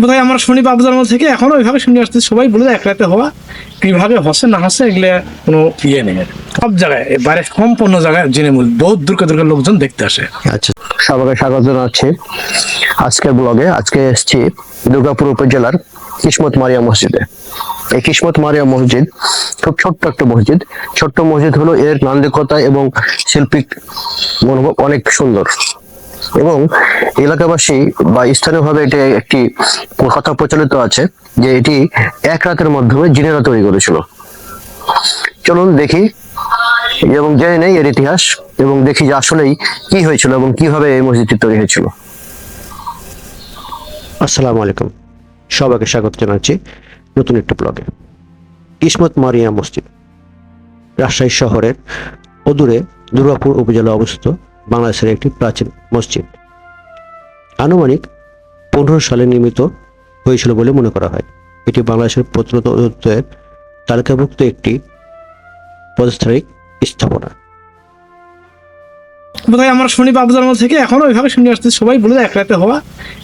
বোধহয় আমরা শুনি বাবুদার মধ্যে থেকে এখনও ওইভাবে শুনে আসতে সবাই বলে এক রাতে হওয়া, কীভাবে হসে, না হসে, এগুলো কোনো ইয়ে নেই। সব জায়গায়, এবারে সম্পূর্ণ জায়গায় জেনে মূল বহুত দূরকে দূরকে লোকজন দেখতে আসে। আচ্ছা। সবাইকে স্বাগত জানাচ্ছি আজকের ব্লগে। আজকে এসেছি দুর্গাপুর উপজেলার কিসমত মারিয়া মসজিদে। এই কিসমত মারিয়া মসজিদ খুব ছোট্ট একটা মসজিদ। ছোট্ট মসজিদ হলো এর নান্দিকতা এবং শিল্পিক মনোভাব অনেক সুন্দর। এবং এলাকাবাসী বা স্থানীয়ভাবে এটি একটি কথা প্রচলিত আছে যে এটি এক রাতের মাধ্যমে জিনেরা তৈরি করেছিল। চলুন দেখি। এবং জেনে নেই এর ইতিহাস এবং দেখি যে আসলেই কি হয়েছিল এবং কীভাবে এই মসজিদটি তৈরি হয়েছিল। আসসালামু আলাইকুম। সবাইকে স্বাগত জানাচ্ছি নতুন একটা ব্লগে। কিসমত মারিয়া মসজিদ। রাজশাহী শহরের অদূরে দুর্গাপুর উপজেলা অবস্থিত বাংলাদেশের একটি প্রাচীন মসজিদ। আনুমানিক পনেরো সালে নির্মিত হয়েছিল বলে মনে করা হয়। এটি বাংলাদেশের প্রত্নত অধিদপ্তরের তালিকাভুক্ত একটি প্রতিষ্ঠানিক স্থাপনা। বোধহয় আমরা শুনি বাবুদার মধ্যে থেকে এখনও ওইভাবে শুনে আসতে সবাই বলে এক রাতে হওয়া।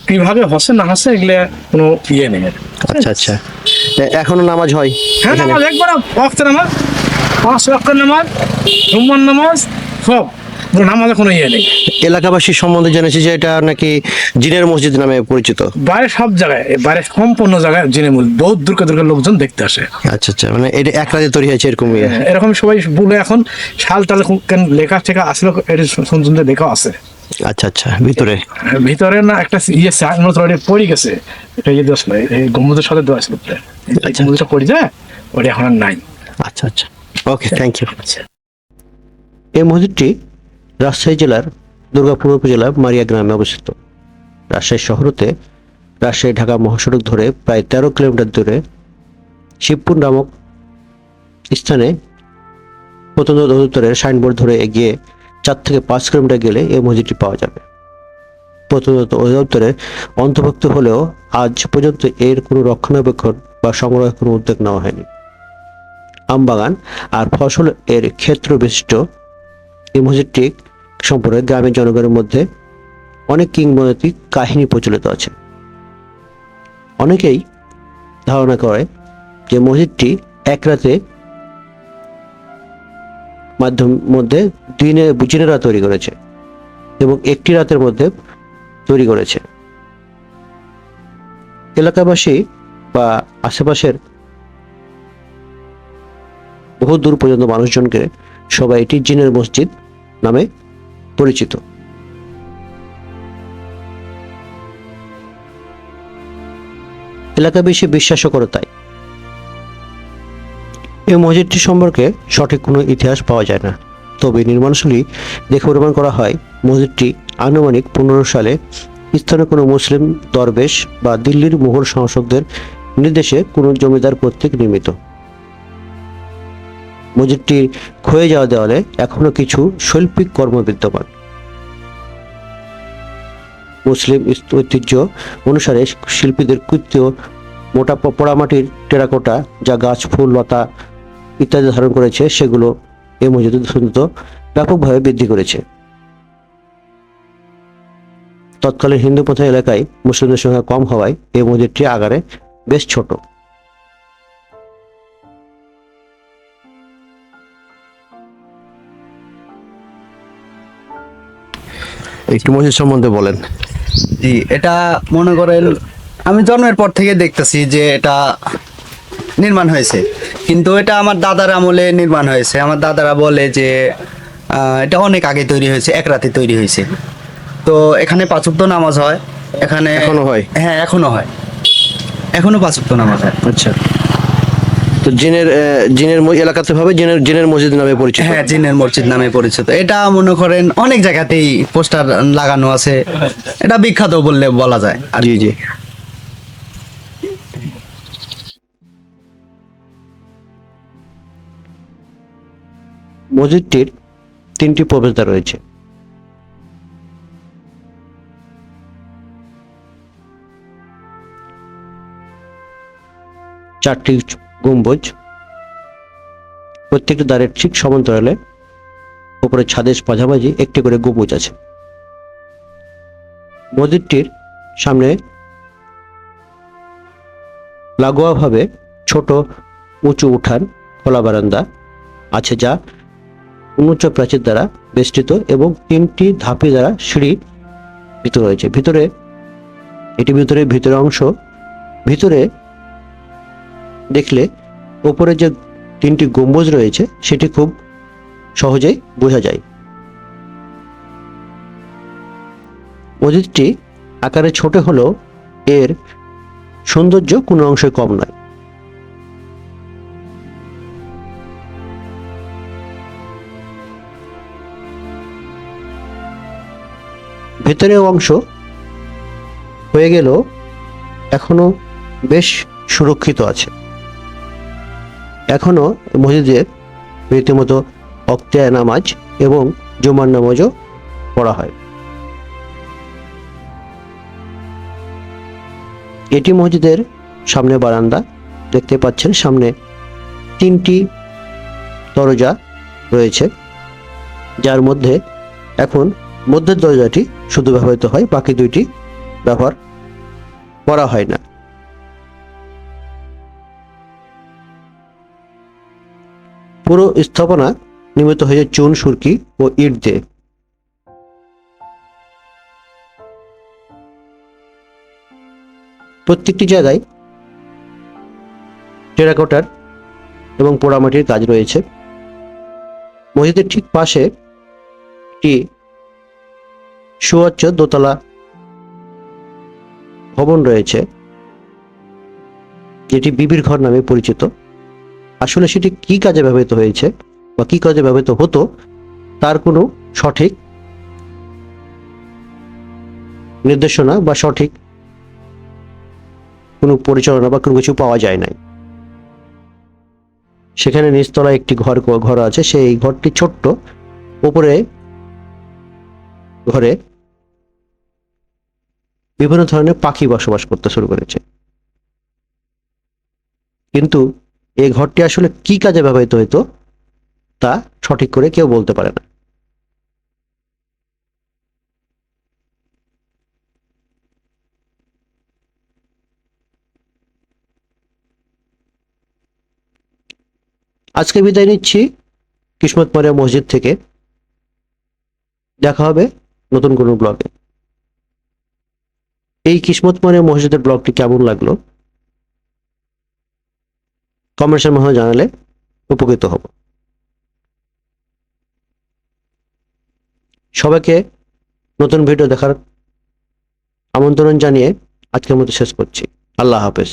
কীভাবে হসে না হসে এগুলো কোনো ইয়ে নেই। আচ্ছা আচ্ছা। এখনও নামাজ হয় হ্যাঁ? নামাজ একবার ওয়াক্ত নামাজ পাঁচ ওয়াক্ত নামাজ জুম্মার নামাজ সব। নামাজে কোনো ইয়ে নেই। এলাকাবাসী সম্বন্ধে জেনেছি যে এটা নাকি জিনের মসজিদ নামে পরিচিত। বাইরে সব জায়গায় বাইরে সম্পূর্ণ জায়গায় জেনে মূল বহুত দূরকে দূরকে লোকজন দেখতে আসে। আচ্ছা আচ্ছা মানে এটা এক রাতে তৈরি হয়েছে এরকম ইয়ে। এরকম সবাই বলে এখন সাল টাল লেখা টেখা আসলে এর শুনতে দেখা আছে। আচ্ছা আচ্ছা ভিতরে? ভিতরে না একটা ইয়ে অলরেডি পড়ে গেছে। এটা ইয়ে দোষ নয় এই গম্বুজের সাথে দেওয়া ছিল এই গম্বুজটা পড়ে যায় ওটা এখন আর নাই। আচ্ছা আচ্ছা। ওকে থ্যাংক ইউ আচ্ছা। এই মসজিদটি রাজশাহী জেলার দুর্গাপুর উপজেলার মারিয়া গ্রামে অবস্থিত। রাজশাহী শহরতে রাজশাহী ঢাকা মহাসড়ক ধরে প্রায় তেরো কিলোমিটার দূরে শিবপুর নামক স্থানে প্রত্যন্ত অধিদপ্তরের সাইনবোর্ড ধরে এগিয়ে চার থেকে পাঁচ কিলোমিটার গেলে এই মসজিদটি পাওয়া যাবে। প্রত্যন্ত অধিদপ্তরের অন্তর্ভুক্ত হলেও আজ পর্যন্ত এর কোনো রক্ষণাবেক্ষণ বা সংগ্রহের কোনো উদ্যোগ নেওয়া হয়নি। আমবাগান আর ফসল এর ক্ষেত্র বিশিষ্ট এই মসজিদটি সম্পর্কে গ্রামের জনগণের মধ্যে অনেক কিংবদন্তি কাহিনী প্রচলিত আছে। অনেকেই ধারণা করে যে মসজিদটি এক রাতে মাধ্যম মধ্যে দিনে জিনেরা তৈরি করেছে এবং একটি রাতের মধ্যে তৈরি করেছে। এলাকাবাসী বা আশেপাশের বহু দূর পর্যন্ত মানুষজনকে সবাই এটি জিনের মসজিদ নামে পরিচিত। এলাকা বেশি বিশ্বাসও করে তাই। এই মসজিদটি সম্পর্কে সঠিক কোনো ইতিহাস পাওয়া যায় না। তবে নির্মাণশৈলী দেখে অনুমান করা হয়, মসজিদটি আনুমানিক পনেরো সালে স্থানীয় কোনো মুসলিম দরবেশ বা দিল্লির মোহর শাসকদের নির্দেশে কোনো জমিদার কর্তৃক নির্মিত। মসজিদটির ক্ষয়ে যাওয়া দেওয়ালে এখনও কিছু শৈল্পিক কর্ম বিদ্যমান। মুসলিম ঐতিহ্য অনুসারে শিল্পীদের কৃত্য মোটা পোড়ামাটির টেরাকোটা যা গাছ, ফুল, লতা ইত্যাদি ধারণ করেছে, সেগুলো এই মসজিদের সৌন্দর্য ব্যাপকভাবে বৃদ্ধি করেছে। তৎকালীন হিন্দু প্রথা এলাকায় মুসলিমদের সংখ্যা কম হওয়ায় এই মসজিদটি আকারে বেশ ছোট। একটু মসজিদ সম্বন্ধে বলেন। জি এটা মনে করেন আমি জন্মের পর থেকে দেখতেছি যে এটা নির্মাণ হয়েছে। কিন্তু এটা আমার দাদার আমলে নির্মাণ হয়েছে। আমার দাদারা বলে যে এটা অনেক আগে তৈরি হয়েছে এক রাতে তৈরি হয়েছে। তো এখানে পাঁচুক্ত নামাজ হয় এখানে এখনও হয়? হ্যাঁ এখনও হয়। এখনও পাঁচুক্ত নামাজ হয়। আচ্ছা। তো জিনের জিনের এলাকাতে ভাবে জিনের জিনের মসজিদ নামে পরিচিত? হ্যাঁ জিনের মসজিদ নামে পরিচিত। এটা মনে করেন অনেক জায়গাতেই পোস্টার লাগানো আছে। এটা বিখ্যাত বললে বলা যায় আর জি জি। মসজিদটির তিনটি প্রবেশদ্বার রয়েছে। চারটি গম্বুজ। প্রত্যেকটি দ্বারের ঠিক সমান্তরালে উপরে ছাদের মাঝামাঝি একটি করে গম্বুজ আছে। মসজিদটির সামনে লাগোয়াভাবে ছোট উঁচু উঠান খোলা বারান্দা আছে যা উন্মুচ্চ প্রাচীর দ্বারা বেষ্টিত এবং তিনটি ধাপি দ্বারা সিঁড়ি ভিতরে রয়েছে। ভিতরে, এটি ভিতরে ভিতরে অংশ, ভিতরে দেখলে ওপরে যে তিনটি গম্বুজ রয়েছে, সেটি খুব সহজেই বোঝা যায়। মসজিদটি আকারে ছোট হলেও এর সৌন্দর্য কোনো অংশে কম নয়। ভেতরের অংশ হয়ে গেলেও এখনও বেশ সুরক্ষিত আছে। এখনও মসজিদে রীতিমতো অক্তিয়ায় নামাজ এবং জুমার নামাজও পড়া হয়। এটি মসজিদের সামনে বারান্দা। দেখতে পাচ্ছেন সামনে তিনটি দরজা রয়েছে, যার মধ্যে এখন মধ্যের দরজাটি শুধু ব্যবহৃত হয়, বাকি দুইটি ব্যবহার করা হয় না। পুরো স্থাপনা নির্মিত হয়েছে চুন, সুরকি ও ইট দিয়ে। প্রত্যেকটি জায়গায় টেরাকোটার এবং পোড়ামাটির কাজ রয়েছে। মসজিদের ঠিক পাশে একটি সুউচ্চ দোতলা ভবন রয়েছে, যেটি বিবির ঘর নামে পরিচিত। আসলে সেটি কি কাজে ব্যবহৃত হয়েছে বা কি কাজে ব্যবহৃত হতো, তার কোনো সঠিক নির্দেশনা বা সঠিক কোনো পরিচালনা বা কোনো কিছু পাওয়া যায় নাই। সেখানে নিচতলায় একটি ঘর ঘর আছে, সেই ঘরটি ছোট্ট। উপরে ঘরে বিভিন্ন ধরনের পাখি বসবাস করতে শুরু করেছে। কিন্তু এই ঘরটি আসলে কি কাজে ব্যবহৃত হতো তা সঠিক করে কেউ বলতে পারে না। আজকে বিদায় নিচ্ছি কিসমত মারিয়া মসজিদ থেকে। দেখা হবে নতুন কোনো ব্লগে। এই কিসমত মারিয়া মসজিদের ব্লগটি কেমন লাগল? কমেন্টসের মাধ্যমে জানালে উপকৃত হব। সবাইকে নতুন ভিডিও দেখার আমন্ত্রণ জানিয়ে আজকের মতো শেষ করছি। আল্লাহ হাফেজ।